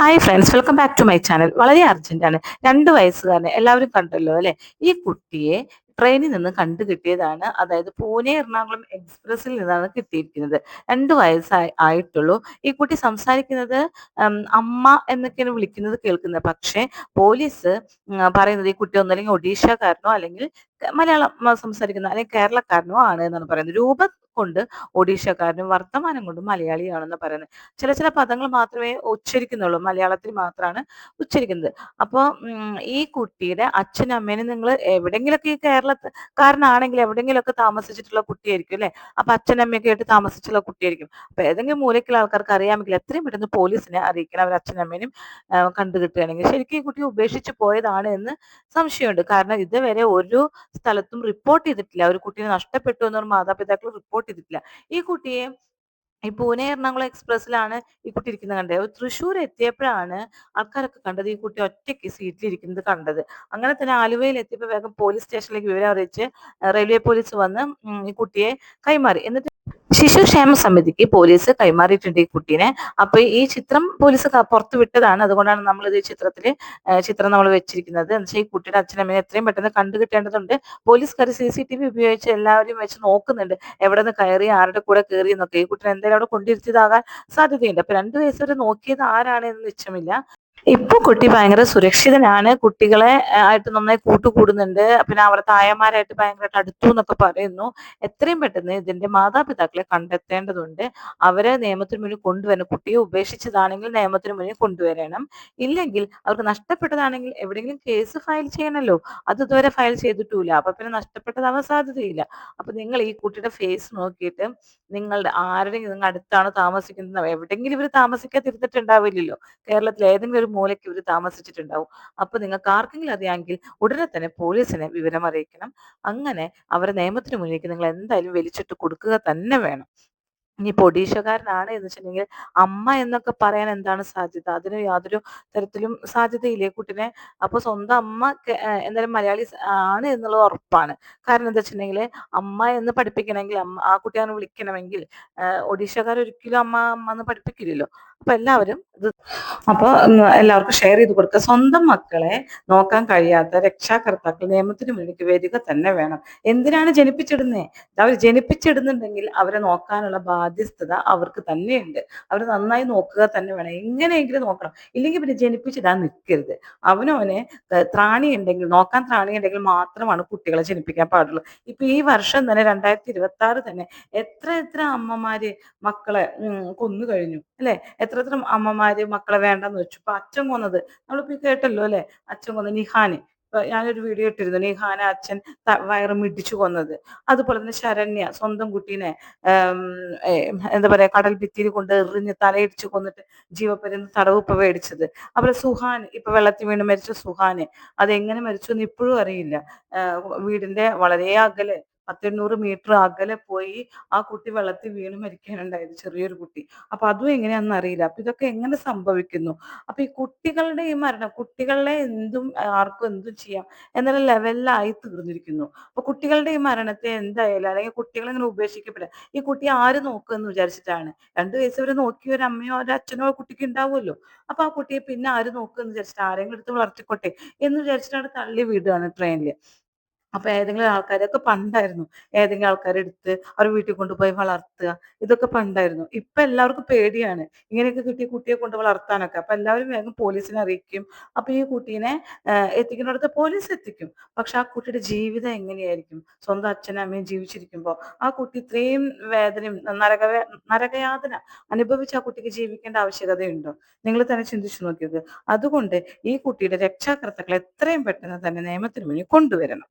Hi friends welcome back to my channel വളരെ അർജന്റാണ് രണ്ട് വയസ്സുകാരനെ എല്ലാവരും കണ്ടല്ലോ അല്ലെ? ഈ കുട്ടിയെ ട്രെയിനിൽ നിന്ന് കണ്ടു കിട്ടിയതാണ്. അതായത് പൂനെ എറണാകുളം എക്സ്പ്രസിൽ നിന്നാണ് കിട്ടിയിരിക്കുന്നത്. രണ്ട് വയസ്സായി ആയിട്ടുള്ളൂ. ഈ കുട്ടി സംസാരിക്കുന്നത് അമ്മ എന്നൊക്കെയാണ് വിളിക്കുന്നത് കേൾക്കുന്നത്. പക്ഷേ പോലീസ് പറയുന്നത് ഈ കുട്ടി ഒന്നല്ലെങ്കിൽ ഒഡീഷക്കാരനോ അല്ലെങ്കിൽ മലയാളം സംസാരിക്കുന്ന അല്ലെങ്കിൽ കേരളക്കാരനോ ആണ് എന്നാണ് പറയുന്നത്. രൂപ കൊണ്ട് ഒഡീഷക്കാരനും വർത്തമാനം കൊണ്ട് മലയാളിയാണെന്ന് പറയുന്നത്. ചില ചില പദങ്ങൾ മാത്രമേ ഉച്ചരിക്കുന്നുള്ളൂ. മലയാളത്തിൽ മാത്രമാണ് ഉച്ചരിക്കുന്നത്. അപ്പോൾ ഈ കുട്ടിയുടെ അച്ഛനും അമ്മേനും നിങ്ങൾ എവിടെങ്കിലൊക്കെ ഈ കേരളക്കാരനാണെങ്കിൽ എവിടെങ്കിലൊക്കെ താമസിച്ചിട്ടുള്ള കുട്ടിയായിരിക്കും അല്ലെ? അപ്പൊ അച്ഛനമ്മയൊക്കെ ആയിട്ട് താമസിച്ചുള്ള കുട്ടിയായിരിക്കും. അപ്പൊ ഏതെങ്കിലും മൂലയ്ക്കുള്ള ആൾക്കാർക്ക് അറിയാമെങ്കിൽ എത്രയും പെട്ടെന്ന് പോലീസിനെ അറിയിക്കണം. അവർ അച്ഛനമ്മേനും കണ്ടു കിട്ടുകയാണെങ്കിൽ ശരിക്കും ഈ കുട്ടി ഉപേക്ഷിച്ച് പോയതാണ് എന്ന് സംശയമുണ്ട്. കാരണം ഇതുവരെ ഒരു സ്ഥലത്തും റിപ്പോർട്ട് ചെയ്തിട്ടില്ല. ഒരു കുട്ടിയെ നഷ്ടപ്പെട്ടു എന്നൊരു മാതാപിതാക്കൾ റിപ്പോർട്ട് ചെയ്തിട്ടില്ല. ഈ കുട്ടിയെ ഈ പൂനെ എറണാകുളം എക്സ്പ്രസ്സിലാണ് ഈ കുട്ടി ഇരിക്കുന്നത് കണ്ടത്. തൃശ്ശൂർ എത്തിയപ്പോഴാണ് ആൾക്കാരൊക്കെ കണ്ടത് ഈ കുട്ടി ഒറ്റയ്ക്ക് സീറ്റിൽ ഇരിക്കുന്നത് കണ്ടത്. അങ്ങനെ തന്നെ ആലുവയിൽ എത്തിയപ്പോൾ വേഗം പോലീസ് സ്റ്റേഷനിലേക്ക് വിവരം അറിയിച്ച് റെയിൽവേ പോലീസ് വന്ന് ഈ കുട്ടിയെ കൈമാറി. എന്നിട്ട് ശിശുക്ഷേമ സമിതിക്ക് പോലീസ് കൈമാറിയിട്ടുണ്ട് ഈ കുട്ടീനെ. അപ്പൊ ഈ ചിത്രം പോലീസ് പുറത്തു വിട്ടതാണ്. അതുകൊണ്ടാണ് നമ്മൾ ഇത് ചിത്രത്തിൽ ചിത്രം നമ്മൾ വെച്ചിരിക്കുന്നത്. എന്ന് വെച്ചാൽ ഈ കുട്ടിയുടെ അച്ഛനമ്മയെ എത്രയും പെട്ടെന്ന് കണ്ടു കിട്ടേണ്ടതുണ്ട്. പോലീസുകാർ സി സി ടി വി ഉപയോഗിച്ച് എല്ലാവരും വെച്ച് നോക്കുന്നുണ്ട്. എവിടെ നിന്ന് കയറി ആരുടെ കൂടെ കയറി എന്നൊക്കെ. ഈ കുട്ടിനെ എന്തായാലും അവിടെ കൊണ്ടിരുത്തിയതാകാൻ സാധ്യതയുണ്ട്. അപ്പൊ രണ്ടു വയസ്സ് വരെ നോക്കിയത് ആരാണ് എന്ന് നിശ്ചയമില്ല. ഇപ്പൊ കുട്ടി ഭയങ്കര സുരക്ഷിതനാണ്. കുട്ടികളെ ആയിട്ട് നന്നായി കൂട്ടുകൂടുന്നുണ്ട്. പിന്നെ അവരുടെ തായമാരായിട്ട് ഭയങ്കരമായിട്ട് അടുത്തു എന്നൊക്കെ പറയുന്നു. എത്രയും പെട്ടെന്ന് ഇതിന്റെ മാതാപിതാക്കളെ കണ്ടെത്തേണ്ടതുണ്ട്. അവരെ നിയമത്തിന് മുന്നിൽ കൊണ്ടുവരണം. കുട്ടിയെ ഉപേക്ഷിച്ചതാണെങ്കിൽ നിയമത്തിന് മുന്നിൽ കൊണ്ടുവരണം. ഇല്ലെങ്കിൽ അവർക്ക് നഷ്ടപ്പെട്ടതാണെങ്കിൽ എവിടെയെങ്കിലും കേസ് ഫയൽ ചെയ്യണമല്ലോ അത് ഇതുവരെ ഫയൽ ചെയ്തിട്ടില്ല അപ്പൊ പിന്നെ നഷ്ടപ്പെട്ടതാവാൻ സാധ്യതയില്ല. അപ്പൊ നിങ്ങൾ ഈ കുട്ടിയുടെ ഫേസ് നോക്കിയിട്ട് നിങ്ങളുടെ ആരുടെയും നിങ്ങൾ അടുത്താണ് താമസിക്കുന്നത് എവിടെയെങ്കിലും ഇവർ താമസിക്കാതിരുന്നിട്ടുണ്ടാവില്ലല്ലോ. കേരളത്തിൽ ഏതെങ്കിലും ഒരു മൂലയ്ക്ക് ഇവർ താമസിച്ചിട്ടുണ്ടാവും. അപ്പൊ നിങ്ങൾക്ക് ആർക്കെങ്കിലും അറിയാമെങ്കിൽ ഉടനെ തന്നെ പോലീസിനെ വിവരം അറിയിക്കണം. അങ്ങനെ അവരെ നിയമത്തിന് മുന്നിലേക്ക് നിങ്ങൾ എന്തായാലും വലിച്ചിട്ട് കൊടുക്കുക തന്നെ വേണം. ഇനിയിപ്പോ ഒഡീഷക്കാരനാണ് എന്ന് വെച്ചിട്ടുണ്ടെങ്കിൽ അമ്മ എന്നൊക്കെ പറയാൻ എന്താണ് സാധ്യത? അതിന് യാതൊരു തരത്തിലും സാധ്യതയില്ലേ. കുട്ടിനെ അപ്പൊ സ്വന്തം അമ്മ എന്തായാലും മലയാളി ആണ് എന്നുള്ളത് ഉറപ്പാണ്. കാരണം എന്താ വെച്ചിട്ടുണ്ടെങ്കിൽ അമ്മ എന്ന് പഠിപ്പിക്കണമെങ്കിൽ ആ കുട്ടിയാണ് വിളിക്കണമെങ്കിൽ ഒഡീഷക്കാർ ഒരിക്കലും അമ്മ അമ്മ എന്ന് പഠിപ്പിക്കില്ലല്ലോ. അപ്പൊ എല്ലാവരും ഇത് അപ്പൊ എല്ലാവർക്കും ഷെയർ ചെയ്ത് കൊടുക്കുക സ്വന്തം മക്കളെ നോക്കാൻ കഴിയാത്ത രക്ഷാകർത്താക്കൾ നിയമത്തിന് മുന്നിലേക്ക് വരിക തന്നെ വേണം. എന്തിനാണ് ജനിപ്പിച്ചിടുന്നേ? അവർ ജനിപ്പിച്ചിടുന്നുണ്ടെങ്കിൽ അവരെ നോക്കാനുള്ള ബാധ്യസ്ഥത അവർക്ക് തന്നെയുണ്ട്. അവർ നന്നായി നോക്കുക തന്നെ വേണം. എങ്ങനെയെങ്കിലും നോക്കണം. ഇല്ലെങ്കിൽ പിന്നെ ജനിപ്പിച്ചിടാൻ നിൽക്കരുത്. അവനവനെ ത്രാണി ഉണ്ടെങ്കിൽ നോക്കാൻ ത്രാണി ഉണ്ടെങ്കിൽ മാത്രമാണ് കുട്ടികളെ ജനിപ്പിക്കാൻ പാടുള്ളൂ. ഇപ്പൊ ഈ വർഷം തന്നെ രണ്ടായിരത്തി ഇരുപത്തി ആറ് തന്നെ എത്ര എത്ര അമ്മമാര് മക്കളെ കൊന്നു കഴിഞ്ഞു. അല്ലെ? എത്ര അമ്മമാര് മക്കളെ വേണ്ടെന്ന് വെച്ചു. ഇപ്പൊ അച്ഛൻ കൊന്നത് നമ്മളിപ്പോ കേട്ടല്ലോ അല്ലെ? അച്ഛൻ കൊന്നത് നിഹാന്. ഞാനൊരു വീഡിയോ ഇട്ടിരുന്നു. നിഹാനെ അച്ഛൻ വയറ് മിടിച്ചു കൊന്നത്. അതുപോലെ തന്നെ ശരണ്യ സ്വന്തം കുട്ടീനെ എന്താ പറയാ കടൽ ഭിത്തിയിൽ കൊണ്ട് എറിഞ്ഞ് തലയിടിച്ചു കൊന്നിട്ട് ജീവപര്യന്ത തടവ് ഇപ്പൊ മേടിച്ചത്. അതുപോലെ സുഹാൻ ഇപ്പൊ വെള്ളത്തിൽ വീണ് മരിച്ച സുഹാന്. അത് എങ്ങനെ മരിച്ചു എന്ന് ഇപ്പോഴും അറിയില്ല. വീടിന്റെ വളരെ അകലെ പത്തെണ്ണൂറ് മീറ്റർ അകലെ പോയി ആ കുട്ടി വെള്ളത്തിൽ വീണ് മരിക്കാനുണ്ടായത് ചെറിയൊരു കുട്ടി. അപ്പൊ അതും എങ്ങനെയാണെന്ന് അറിയില്ല. അപ്പൊ ഇതൊക്കെ എങ്ങനെ സംഭവിക്കുന്നു? അപ്പൊ ഈ കുട്ടികളുടെ ഈ മരണം കുട്ടികളെ എന്തും ആർക്കും എന്തും ചെയ്യാം എന്നുള്ള ലെവലിലായി തീർന്നിരിക്കുന്നു. അപ്പൊ കുട്ടികളുടെ ഈ മരണത്തെ എന്തായാലും അല്ലെങ്കിൽ കുട്ടികളെ ഇങ്ങനെ ഉപേക്ഷിക്കപ്പെടുക ഈ കുട്ടി ആര് നോക്കുമെന്ന് വിചാരിച്ചിട്ടാണ്? രണ്ടു വയസ്സ് വരെ നോക്കിയ ഒരു അമ്മയോ ഒരു അച്ഛനോ കുട്ടിക്ക് ഉണ്ടാവുമല്ലോ. അപ്പൊ ആ കുട്ടിയെ പിന്നെ ആര് നോക്കുമെന്ന് വിചാരിച്ചിട്ട് ആരെങ്കിലും എടുത്ത് വളർത്തിക്കോട്ടെ എന്ന് വിചാരിച്ചിട്ടാണ് തള്ളി വിടുകയാണ് ട്രെയിനിൽ അപ്പൊ ഏതെങ്കിലും ആൾക്കാരൊക്കെ പണ്ടായിരുന്നു. ഏതെങ്കിലും ആൾക്കാരെ എടുത്ത് അവർ വീട്ടിൽ കൊണ്ടുപോയി വളർത്തുക. ഇതൊക്കെ പണ്ടായിരുന്നു. ഇപ്പൊ എല്ലാവർക്കും പേടിയാണ്. ഇങ്ങനെയൊക്കെ കിട്ടിയ കുട്ടിയെ കൊണ്ട് വളർത്താനൊക്കെ. അപ്പൊ എല്ലാവരും വേഗം പോലീസിനെ അറിയിക്കും. അപ്പൊ ഈ കുട്ടീനെ എത്തിക്കുന്നിടത്ത് പോലീസ് എത്തിക്കും. പക്ഷെ ആ കുട്ടിയുടെ ജീവിതം എങ്ങനെയായിരിക്കും? സ്വന്തം അച്ഛനും അമ്മയും ജീവിച്ചിരിക്കുമ്പോൾ ആ കുട്ടി ഇത്രയും വേദനയും നരക നരകയാതന അനുഭവിച്ച് ആ കുട്ടിക്ക് ജീവിക്കേണ്ട ആവശ്യകതയുണ്ടോ? നിങ്ങൾ തന്നെ ചിന്തിച്ചു നോക്കിയത്. അതുകൊണ്ട് ഈ കുട്ടിയുടെ രക്ഷാകർത്താക്കൾ എത്രയും പെട്ടെന്ന് തന്നെ നിയമത്തിന് മുന്നിൽ കൊണ്ടുവരണം.